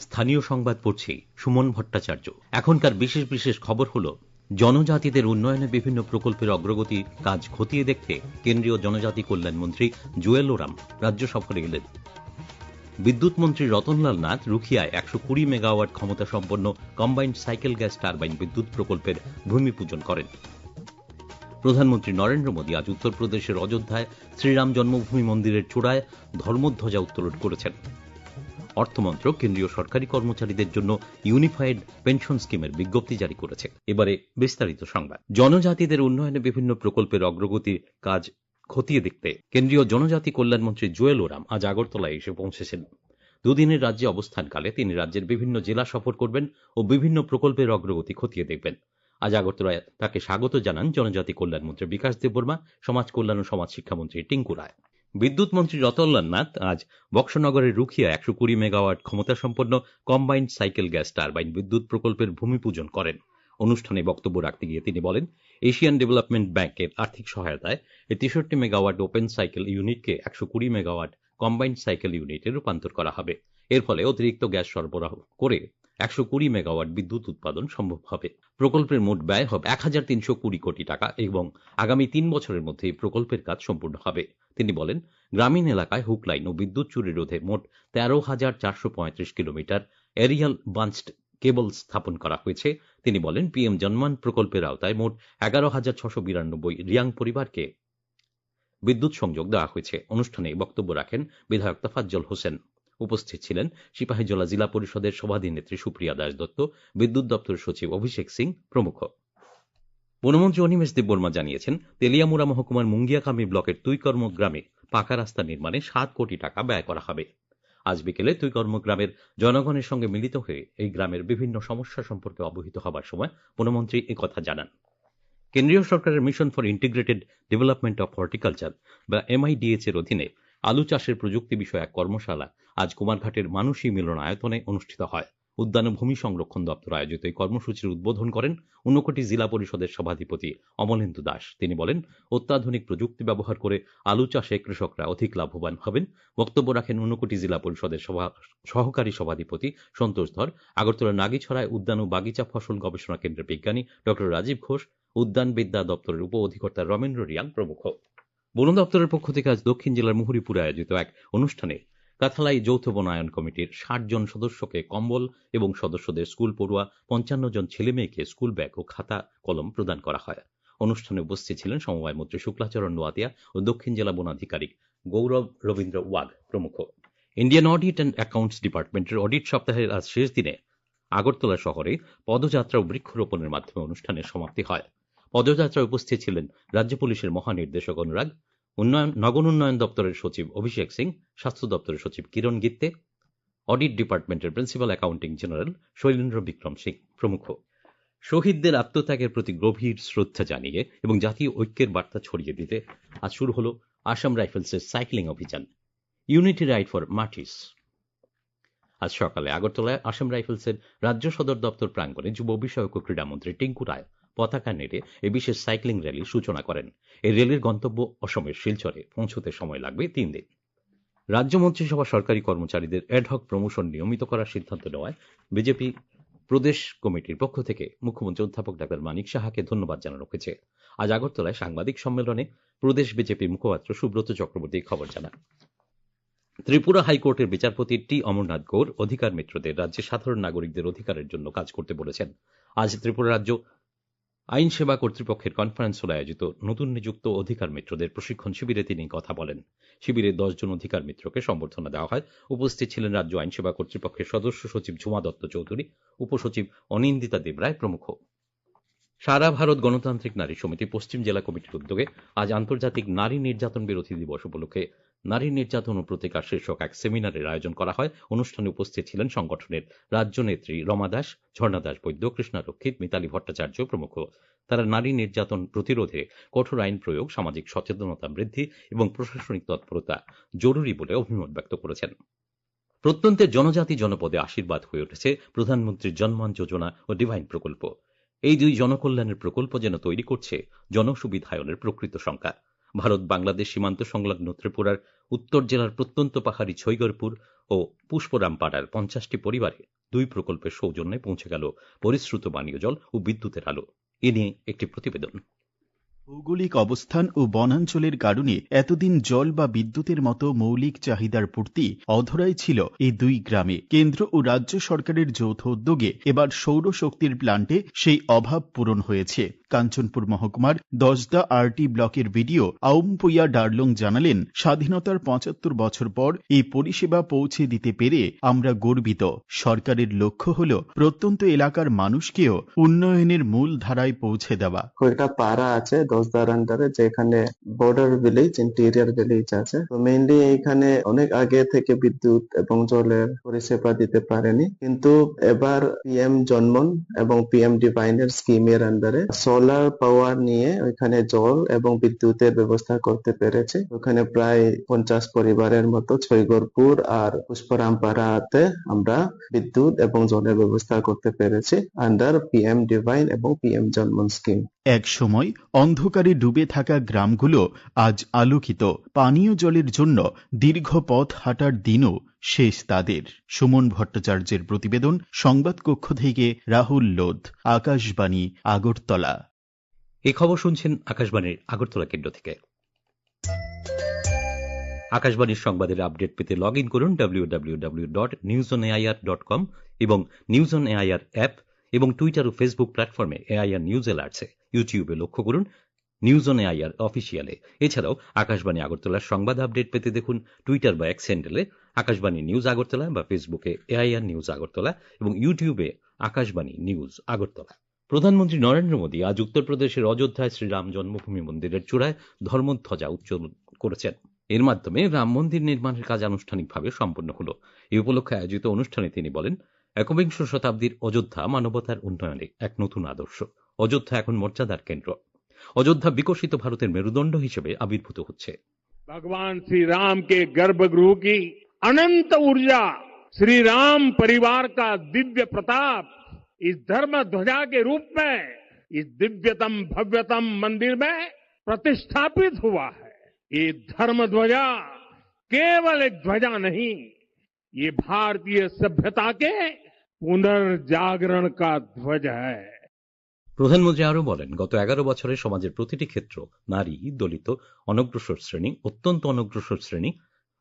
স্থানীয় সংবাদ পড়ছি সুমন ভট্টাচার্য। এখনকার বিশেষ বিশেষ খবর হল, জনজাতিদের উন্নয়নে বিভিন্ন প্রকল্পের অগ্রগতি কাজ খতিয়ে দেখতে কেন্দ্রীয় জনজাতি কল্যাণ মন্ত্রী জুয়েল ওরাম রাজ্য সফরে গেলেন বিদ্যুৎ মন্ত্রী রতনলাল নাথ রুখিয়ায় একশো কুড়ি মেগাওয়াট ক্ষমতা সম্পন্ন কম্বাইন্ড সাইকেল গ্যাস টারবাইন বিদ্যুৎ প্রকল্পের ভূমি পূজন করেন। প্রধানমন্ত্রী নরেন্দ্র মোদী আজ উত্তরপ্রদেশের অযোধ্যায় শ্রীরাম জন্মভূমি মন্দিরের চূড়ায় ধর্মধ্বজা উত্তোলন করেছেন। অর্থমন্ত্রক কেন্দ্রীয় সরকারি কর্মচারীদের জন্য ইউনিফাইড পেনশন স্কিমের বিজ্ঞপ্তি জারি করেছে। এবারে বিস্তারিত সংবাদ। জনজাতিদের উন্নয়নে বিভিন্ন প্রকল্পের অগ্রগতির কাজ খতিয়ে দেখতে কেন্দ্রীয় জনজাতি কল্যাণমন্ত্রী জুয়েল ওরাম আজ আগরতলায় এসে পৌঁছেছেন। দুদিনের রাজ্যে অবস্থানকালে তিনি রাজ্যের বিভিন্ন জেলা সফর করবেন ও বিভিন্ন প্রকল্পের অগ্রগতি খতিয়ে দেখবেন। আজ আগরতলায় তাকে স্বাগত জানান জনজাতি কল্যাণমন্ত্রী বিকাশ দেববর্মা, সমাজ কল্যাণ ও সমাজ শিক্ষামন্ত্রী টিঙ্কু রায়। বিদ্যুৎ মন্ত্রী রতনলাল নাথ আজ বক্সনগরের রুখিয়া একশো কুড়ি মেগাওয়াট ক্ষমতা সম্পন্ন কম্বাইন্ড সাইকেল গ্যাস টারবাইন বিদ্যুৎ প্রকল্পের ভূমিপূজন করেন। অনুষ্ঠানে বক্তব্য রাখতে গিয়ে তিনি বলেন, এশিয়ান ডেভেলপমেন্ট ব্যাংকের আর্থিক সহায়তায় এই তেষট্টি মেগাওয়াট ওপেন সাইকেল ইউনিটকে একশো কুড়ি মেগাওয়াট কম্বাইন্ড সাইকেল ইউনিটে রূপান্তর করা হবে। এর ফলে অতিরিক্ত গ্যাস সরবরাহ করে একশো কুড়ি মেগাওয়াট বিদ্যুৎ উৎপাদন সম্ভব হবে। প্রকল্পের মোট ব্যয় হবে এক হাজার তিনশো কুড়ি কোটি টাকা এবং আগামী তিন বছরের মধ্যে এই প্রকল্পের কাজ সম্পূর্ণ হবে। তিনি বলেন, গ্রামীণ এলাকায় হুক লাইন ও বিদ্যুৎ চুরি রোধে মোট তেরো হাজার চারশো পঁয়ত্রিশ কিলোমিটার এরিয়াল বাঞ্চড কেবল স্থাপন করা হয়েছে। তিনি বলেন, পিএম জনমান প্রকল্পের আওতায় মোট এগারো হাজার ছশো বিরানব্বই রিয়াং পরিবারকে বিদ্যুৎ সংযোগ দেওয়া হয়েছে। অনুষ্ঠানে বক্তব্য রাখেন বিধায়ক তাফাজ্জল হোসেন। উপস্থিত ছিলেন সিপাহীজলা জেলা পরিষদের সভাধিনেত্রী সুপ্রিয়া দাস দত্ত বিদ্যুৎ দপ্তরের সচিব অভিষেক সিং প্রমুখ। বনমন্ত্রী অনিমেষ দেববর্মা জানিয়েছেন, তেলিয়ামুড়া মহকুমার মুঙ্গিয়াকামি ব্লকের তুইকর্ম গ্রামে পাকা রাস্তা নির্মাণে সাত কোটি টাকা ব্যয় করা হবে। আজ বিকেলে তুইকর্ম গ্রামের জনগণের সঙ্গে মিলিত হয়ে এই গ্রামের বিভিন্ন সমস্যা সম্পর্কে অবহিত হবার সময় বনমন্ত্রী একথা জানান। কেন্দ্রীয় সরকারের mission for integrated development of horticulture, বা এমআইডিএচ এর অধীনে আলু চাষের প্রযুক্তি বিষয়ে এক কর্মশালা আজ কুমারঘাটের মানুষী মিলনায়তনে অনুষ্ঠিত হয়। উদ্যান ভূমি সংরক্ষণ দপ্তর আয়োজিত এই কর্মসূচির উদ্বোধন করেন ঊনকোটি জেলা পরিষদের সভাধিপতি অমলেন্দু দাস। তিনি বলেন, অত্যাধুনিক প্রযুক্তি ব্যবহার করে আলু চাষে কৃষকরা অধিক লাভবান হবেন। বক্তব্য রাখেন ঊনকোটি জেলা পরিষদের সহকারী সভাধিপতি সন্তোষ ধর। আগরতলা নাগিছড়ায় উদ্যান ও বাগিচা ফসল গবেষণা কেন্দ্রের বিজ্ঞানী ড রাজীব ঘোষ। উদ্যান বিদ্যা দপ্তরের উপ অধিকর্তা রমেন্দ্র রিয়াং প্রমুখ। বন দপ্তরের পক্ষ থেকে আজ দক্ষিণ জেলার মুহুরীপুরে আয়োজিত এক অনুষ্ঠানে কাথালাই যৌথ বনায়ন কমিটির ষাট জন সদস্যকে কম্বল এবং সদস্যদের স্কুল পড়ুয়া পঞ্চান্ন জন ছেলে মেয়েকে স্কুল ব্যাগ ও খাতা কলম প্রদান করা হয়। অনুষ্ঠানে উপস্থিত ছিলেন সমবায় মন্ত্রী শুক্লাচরণ নোয়াতিয়া ও দক্ষিণ জেলা বনাধিকারিক গৌরব রবীন্দ্র ওয়াগ প্রমুখ। ইন্ডিয়ান অডিট অ্যান্ড অ্যাকাউন্টস ডিপার্টমেন্টের অডিট সপ্তাহের আজ শেষ দিনে আগরতলা শহরে পদযাত্রা ও বৃক্ষরোপণের মাধ্যমে অনুষ্ঠানের সমাপ্তি হয়। পদযাত্রায় উপস্থিত ছিলেন রাজ্য পুলিশের মহানির্দেশক অনুরাগ উন্নয়ন, নগর উন্নয়ন দপ্তরের সচিব অভিষেক সিং, স্বাস্থ্য দপ্তরের সচিব কিরণ গিত্তে, অডিট ডিপার্টমেন্টের principal accounting general Shailendra Vikram Singh প্রমুখ। শহীদদের আত্মত্যাগের প্রতি গভীর শ্রদ্ধা জানিয়ে এবং জাতীয় ঐক্যের বার্তা ছড়িয়ে দিতে আজ শুরু হল আসাম রাইফেলসের সাইক্লিং অভিযান, ইউনিটি রাইড ফর মার্টিস। আজ সকালে আগরতলায় আসাম রাইফেলসের রাজ্য সদর দপ্তর প্রাঙ্গণে যুব বিষয়ক ও ক্রীড়ামন্ত্রী টিঙ্কু রায় পতাকা নেড়ে এই বিশেষ সাইক্লিং র্যালির সূচনা করেন। এই র্যালির গন্তব্য অসমের শিলচরে। পৌঁছতে সময় লাগবে তিন দিন। রাজ্য মন্ত্রিসভা সরকারি কর্মচারীদের অ্যাডহক প্রমোশন নিয়মিত করার সিদ্ধান্ত নেওয়ায় বিজেপি প্রদেশ কমিটির পক্ষ থেকে মুখ্যমন্ত্রী অধ্যাপক ডাক্তার মানিক সাহাকে ধন্যবাদ জানানো হয়েছে। আজ আগরতলায় সাংবাদিক সম্মেলনে প্রদেশ বিজেপি মুখপাত্র সুব্রত চক্রবর্তী খবর জানান। ত্রিপুরা হাইকোর্টের বিচারপতি টি অমরনাথ গৌর অধিকার মিত্রদের রাজ্যে সাধারণ নাগরিকদের অধিকারের জন্য কাজ করতে বলেছেন। আজ ত্রিপুরা রাজ্য আইন সেবা কর্তৃপক্ষের কনফারেন্স হলে আয়োজিত। নতুন নিযুক্ত অধিকার মিত্রদের প্রশিক্ষণ শিবিরে তিনি কথা বলেন। শিবিরে দশ জন অধিকার মিত্রকে সম্বর্ধনা দেওয়া হয়। উপস্থিত ছিলেন রাজ্য আইন সেবা কর্তৃপক্ষের সদস্য সচিব ঝুমা দত্ত চৌধুরী, উপসচিব অনিন্দিতা দেবরায় প্রমুখ। সারা ভারত গণতান্ত্রিক নারী সমিতি পশ্চিম জেলা কমিটির উদ্যোগে আজ আন্তর্জাতিক নারী নির্যাতন বিরোধী দিবস উপলক্ষে নারী নির্যাতন ও প্রতিকার শীর্ষক এক সেমিনারের আয়োজন করা হয়। অনুষ্ঠানে উপস্থিত ছিলেন সংগঠনের রাজ্য নেত্রী রমা দাস, ঝর্ণা দাস বৈদ্য, কৃষ্ণা রক্ষিত, মিতালি ভট্টাচার্য প্রমুখ। তারা নারী নির্যাতন প্রতিরোধে কঠোর আইন প্রয়োগ, সামাজিক সচেতনতা বৃদ্ধি এবং প্রশাসনিক তৎপরতা জরুরি বলে অভিমত ব্যক্ত করেছেন। প্রত্যন্তের জনজাতি জনপদে আশীর্বাদ হয়ে উঠেছে প্রধানমন্ত্রীর জন্মান যোজনা ও ডিভাইন প্রকল্প। এই দুই জনকল্যাণের প্রকল্প যেন তৈরি করছে জনসুবিধায়নের প্রকৃত সংখ্যা। ভারত, বাংলাদেশ সীমান্ত সংলগ্ন ত্রিপুরার উত্তর জেলার প্রত্যন্ত পাহাড়ি ছৈগরপুর ও পুষ্পরামপাড়ার পঞ্চাশটি পরিবারে দুই প্রকল্পের সৌজন্যে পৌঁছে গেল পরিশ্রুত পানীয় জল ও বিদ্যুতের আলো। এ নিয়ে একটি প্রতিবেদন। ভৌগোলিক অবস্থান ও বনাঞ্চলের কারণে এতদিন জল বা বিদ্যুতের মতো মৌলিক চাহিদার পূর্তি অধরাই ছিল এই দুই গ্রামে। কেন্দ্র ও রাজ্য সরকারের যৌথ উদ্যোগে এবার সৌরশক্তির প্লান্টে সেই অভাব পূরণ হয়েছে। কাঞ্চনপুর মহকুমার দশদা আরটি ব্লকের বিডিও আউমপুইয়া ডার্লং জানালেন, স্বাধীনতার পঁচাত্তর বছর পর এই পরিষেবা পৌঁছে দিতে পেরে আমরা গর্বিত। সরকারের লক্ষ্য হল প্রত্যন্ত এলাকার মানুষকেও উন্নয়নের মূল ধারায় পৌঁছে দেওয়া। কয়েকটা পাড়া আছে দশদার আন্ডারে যেখানে বর্ডার ভিলেজ ইন্টেরিয়ার ভিলেজ আছে। মেইনলি অনেক আগে থেকে বিদ্যুৎ এবং জলের পরিষেবা দিতে পারেনি। কিন্তু এবার পিএম জন্মন এবং পিএম ডিভাইনের স্কিমের আন্ডারে সোলার পাওয়ার নিয়ে ওইখানে জল এবং বিদ্যুতের ব্যবস্থা করতে পেরেছে। ওখানে প্রায় পঞ্চাশ পরিবারের মতো ছৈগরপুর আর পুষ্পরামপাড়াতে আমরা বিদ্যুৎ এবং জলের ব্যবস্থা করতে পেরেছি আন্ডার পিএম ডিভাইন এবং পিএম জন্মন স্কিম এক সময় অন্ধকারে ডুবে থাকা গ্রামগুলো আজ আলোকিত। পানীয় জলের জন্য দীর্ঘ পথ হাঁটার দিনও শেষ তাদের। সুমন ভট্টাচার্যের প্রতিবেদন সংবাদ কক্ষ থেকে রাহুল লোধ, আকাশবাণী, আগরতলা। এই খবর শুনছেন আকাশবাণীর আগরতলা কেন্দ্র থেকে। আকাশবাণীর সংবাদের আপডেট পেতে লগ ইন করুন ডাব্লিউ ডট এবং নিউজ অন এআইআর অ্যাপ এবং টুইটার ও ফেসবুক প্ল্যাটফর্মে এআইআর নিউজ অ্যালার্টসে ইউটিউবে লক্ষ্য করুন নিউজ অন এআইআর অফিসিয়ালে এছাড়াও আকাশবাণী আগরতলার সংবাদ আপডেট পেতে দেখুন টুইটার বা এক্স হ্যান্ডেলে আকাশবাণী নিউজ আগরতলা বা ফেসবুকে এআইআর নিউজ আগরতলা এবং ইউটিউবে আকাশবাণী নিউজ আগরতলা। প্রধানমন্ত্রী নরেন্দ্র মোদী আজ উত্তরপ্রদেশের অযোধ্যায় শ্রীরাম জন্মভূমি মন্দিরের চূড়ায় ধর্মধ্বজা উচ্চোলন করেছেন এর মাধ্যমে রাম মন্দির নির্মাণের কাজ আনুষ্ঠানিকভাবে সম্পন্ন হল এই উপলক্ষে আয়োজিত অনুষ্ঠানে তিনি বলেন একবিংশ শতাব্দীর অযোধ্যা মানবতার উন্নয়নে এক নতুন আদর্শ অযোধ্যা এখন মর্যাদার কেন্দ্র অযোধ্যা বিকশিত ভারতের মেরুদণ্ড হিসেবে আবির্ভূত হচ্ছে भगवान श्री राम के गर्भगृह की अनंत ऊर्जा श्री राम परिवार का दिव्य प्रताप इस धर्म ध्वजा के रूप में इस दिव्यतम भव्यतम मंदिर में प्रतिष्ठापित हुआ है ये धर्म ध्वजा केवल एक ध्वजा नहीं ये भारतीय सभ्यता के पुनर्जागरण का ध्वज है প্রধানমন্ত্রী আরও বলেন গত এগারো বছরে সমাজের প্রতিটি ক্ষেত্র নারী দলিত অনগ্রসর শ্রেণী অত্যন্ত অনগ্রসর শ্রেণী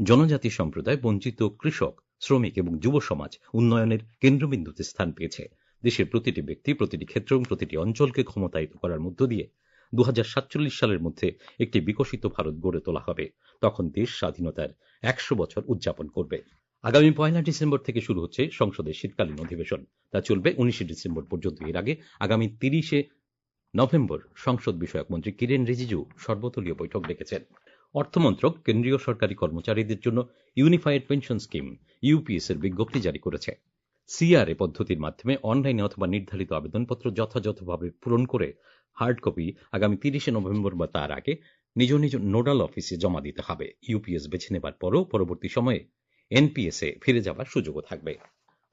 জনজাতি সম্প্রদায় বঞ্চিত কৃষক শ্রমিক এবং যুব সমাজ উন্নয়নের কেন্দ্রবিন্দুতে স্থান পেয়েছে দেশের প্রতিটি ব্যক্তি, প্রতিটি ক্ষেত্র এবং প্রতিটি অঞ্চলকে ক্ষমতায়িত করার মধ্য দিয়ে দু হাজার সাতচল্লিশ সালের মধ্যে একটি বিকশিত ভারত গড়ে তোলা হবে। তখন দেশ স্বাধীনতার একশো বছর উদযাপন করবে। আগামী পয়লা ডিসেম্বর থেকে শুরু হচ্ছে সংসদের শীতকালীন অধিবেশন। তা চলবে উনিশে ডিসেম্বর পর্যন্ত। এর আগে আগামী তিরিশে নভেম্বর সংসদ বিষয়ক মন্ত্রী কিরেন রিজিজু সর্বদলীয় বৈঠক ডেকেছেন। অর্থমন্ত্রক, কেন্দ্রীয় সরকারি কর্মচারীদের জন্য ইউনিফাইড পেনশন স্কিম ইউপিএস এর বিজ্ঞপ্তি জারি করেছে। সিআরএ পদ্ধতির মাধ্যমে অনলাইনে অথবা নির্ধারিত আবেদনপত্র যথাযথভাবে পূরণ করে হার্ড কপি আগামী তিরিশে নভেম্বর বা তার আগে নিজ নিজ নোডাল অফিসে জমা দিতে হবে। ইউপিএস বেছে নেবার পরও পরবর্তী সময়ে এনপিএসে ফিরে যাবার সুযোগও থাকবে।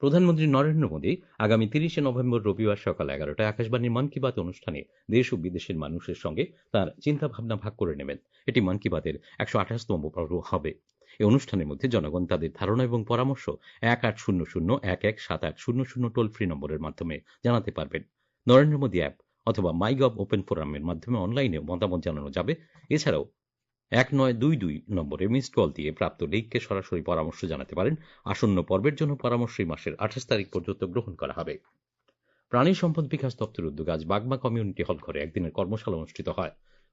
প্রধানমন্ত্রী নরেন্দ্র মোদী আগামী তিরিশে নভেম্বর রবিবার সকাল এগারোটায় আকাশবাণীর মন কি বাত অনুষ্ঠানে দেশ ও বিদেশের মানুষের সঙ্গে তার চিন্তা ভাবনা ভাগ করে নেবেন। এটি মন কি বাতের একশো আঠাশতম পর্ব হবে। এই অনুষ্ঠানের মধ্যে জনগণ তাদের ধারণা এবং পরামর্শ এক আট শূন্য শূন্য এক এক সাত আট শূন্য শূন্য টোল ফ্রি নম্বরের মাধ্যমে জানাতে পারবেন। নরেন্দ্র মোদী অ্যাপ অথবা মাইগভ ওপেন ফোরামের মাধ্যমে অনলাইনে মতামত জানানো যাবে। এছাড়াও এক নয় দুই দুই নম্বরে মিসড কল দিয়ে প্রাপ্ত লিঙ্ককে সরাসরি পরামর্শ জানাতে পারেন। আসন্ন পর্বের জন্য পরামর্শ এই মাসের আঠাশ তারিখ পর্যন্ত গ্রহণ করা হবে। প্রাণী সম্পদ বিকাশ দপ্তর উদ্যোগ আজ বাগমা কমিউনিটি হল ঘরে একদিনের কর্মশালা অনুষ্ঠিত হয়।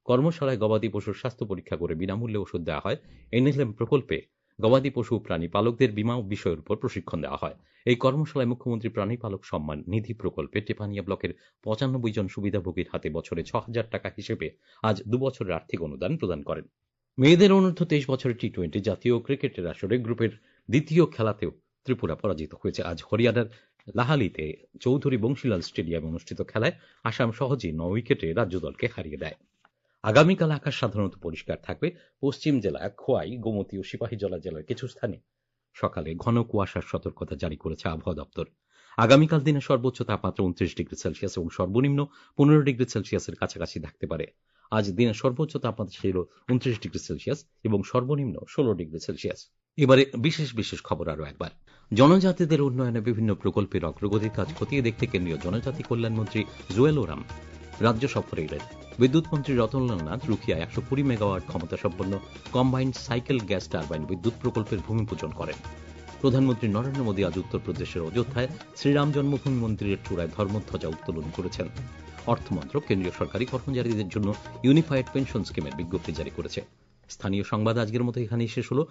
কর্মশালায় গবাদি পশুর স্বাস্থ্য পরীক্ষা করে বিনামূল্যে ওষুধ দেওয়া হয়। এনএলএম প্রকল্পে গবাদি পশু প্রাণী পালকদের বিমা বিষয়ের উপর প্রশিক্ষণ দেওয়া হয়। এই কর্মশালায় মুখ্যমন্ত্রী প্রাণী পালক সম্মান নিধি প্রকল্পে টেপানিয়া ব্লকের পঁচানব্বই জন সুবিধাভোগীর হাতে বছরে ছ হাজার টাকা হিসেবে আজ দু বছরের আর্থিক অনুদান প্রদান করেন। মেয়েদের অনূর্ধ্ব তেইশ বছরের টি টোয়েন্টি জাতীয় ক্রিকেটের আসরে গ্রুপের দ্বিতীয় খেলাতেও ত্রিপুরা পরাজিত হয়েছে। আজ হরিয়ানার লাহালিতে চৌধুরী বংশীলাল স্টেডিয়ামে অনুষ্ঠিত খেলায় আসাম সহজেই ন উইকেটে রাজ্য দলকে হারিয়ে দেয়। আগামীকাল আকাশ সাধারণত পরিষ্কার থাকবে। পশ্চিম জেলা, খোয়াই, গোমতী ও সিপাহীজলা জেলার কিছু স্থানে। সকালে ঘন কুয়াশার সতর্কতা জারি করেছে আবহাওয়া দপ্তর। আগামীকাল দিনে সর্বোচ্চ তাপমাত্রা উনত্রিশ ডিগ্রি সেলসিয়াস এবং সর্বনিম্ন পনেরো ডিগ্রি সেলসিয়াসের কাছাকাছি থাকতে পারে। আজ দিনের সর্বোচ্চ তাপমাত্রা ছিল উনত্রিশ ডিগ্রি সেলসিয়াস এবং সর্বনিম্ন ষোলো ডিগ্রি সেলসিয়াস। এবারে বিশেষ বিশেষ খবর আরও একবার। জনজাতিদের উন্নয়নে বিভিন্ন প্রকল্পের অগ্রগতির কাজ খতিয়ে দেখতে কেন্দ্রীয় জনজাতি কল্যাণ মন্ত্রী জুয়েল ওরাম রাজ্য সফরে এলেন। বিদ্যুৎ মন্ত্রী রতনলাল নাথ রুখিয়া একশো কুড়ি মেগাওয়াট ক্ষমতা সম্পন্ন কম্বাইন্ড সাইকেল গ্যাস টারবাইন বিদ্যুৎ প্রকল্পের ভূমি পূজন করেন। প্রধানমন্ত্রী নরেন্দ্র মোদী আজ উত্তরপ্রদেশের অযোধ্যায় শ্রীরাম জন্মভূমি মন্দিরের চূড়ায় ধর্মধ্বজা উত্তোলন করেছেন। অর্থমন্ত্রক কেন্দ্রীয় সরকারি কর্মচারীদের জন্য ইউনিফাইড পেনশন স্কিমের বিজ্ঞপ্তি জারি করেছে। স্থানীয় সংবাদ আজকের মতো এখানেই শেষ হলো।